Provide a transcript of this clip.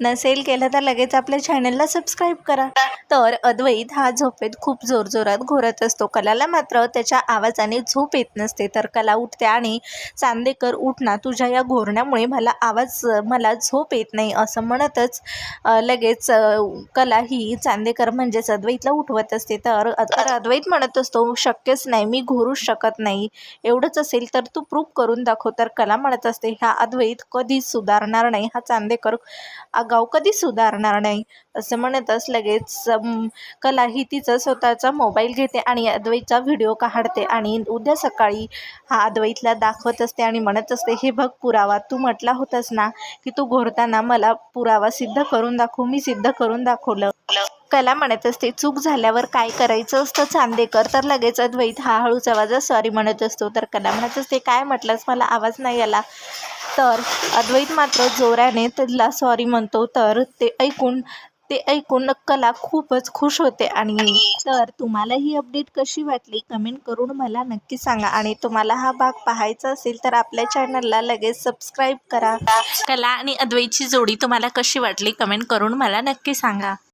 नसेल केलं तर लगेच आपल्या चॅनलला सबस्क्राईब करा. तर अद्वैत हा झोपेत खूप जोरजोरात घोरत असतो. कलाला मात्र त्याच्या आवाजाने झोप येत नसते. तर कला उठते आणि चांदेकर उठ ना तुझ्या या घोरण्यामुळे मला आवाज मला झोप येत नाही असं म्हणतच लगेच कला ही चांदेकर म्हणजेच अद्वैतला उठवत असते. तर तर अद्वैत म्हणत असतो शक्यच नाही मी घोरूच शकत नाही. एवढंच असेल तर तू प्रूफ करून दाखव. तर कला म्हणत असते हा अद्वैत कधीच सुधारणार नाही. हा चांदेकर गाव कधी सुधारणार नाही? असं म्हणतच लगेच कला ही तिचा स्वतःचा मोबाईल घेते आणि अद्वैतचा व्हिडिओ काढते आणि उद्या सकाळी हा अद्वैतला दाखवत असते आणि म्हणत असते हे बघ पुरावा तू म्हटला होतास ना की तू घोरताना मला पुरावा सिद्ध करून दाखव मी सिद्ध करून दाखवलं. कला म्हणत असते चूक झाल्यावर काय करायचं असतं चांदेकर? तर लगेच अद्वैत हा हळूच आवाजात सॉरी म्हणत असतो. तर कला म्हणत असते काय म्हटलंस? मला आवाज नाही आला. तर अद्वैत मात्र जोराने त्याला सॉरी म्हणतो. तर ते ऐकून ते ऐकून कला खूपच खुश होते. आणि तर तुम्हाला ही अपडेट कशी वाटली? कमेंट करून मला नक्की सांगा. आणि तुम्हाला हा भाग पाहायचा असेल तर आपल्या चॅनलला लगेच सबस्क्राईब करा. कला आणि अद्वैतची जोडी तुम्हाला कशी वाटली? कमेंट करून मला नक्की सांगा.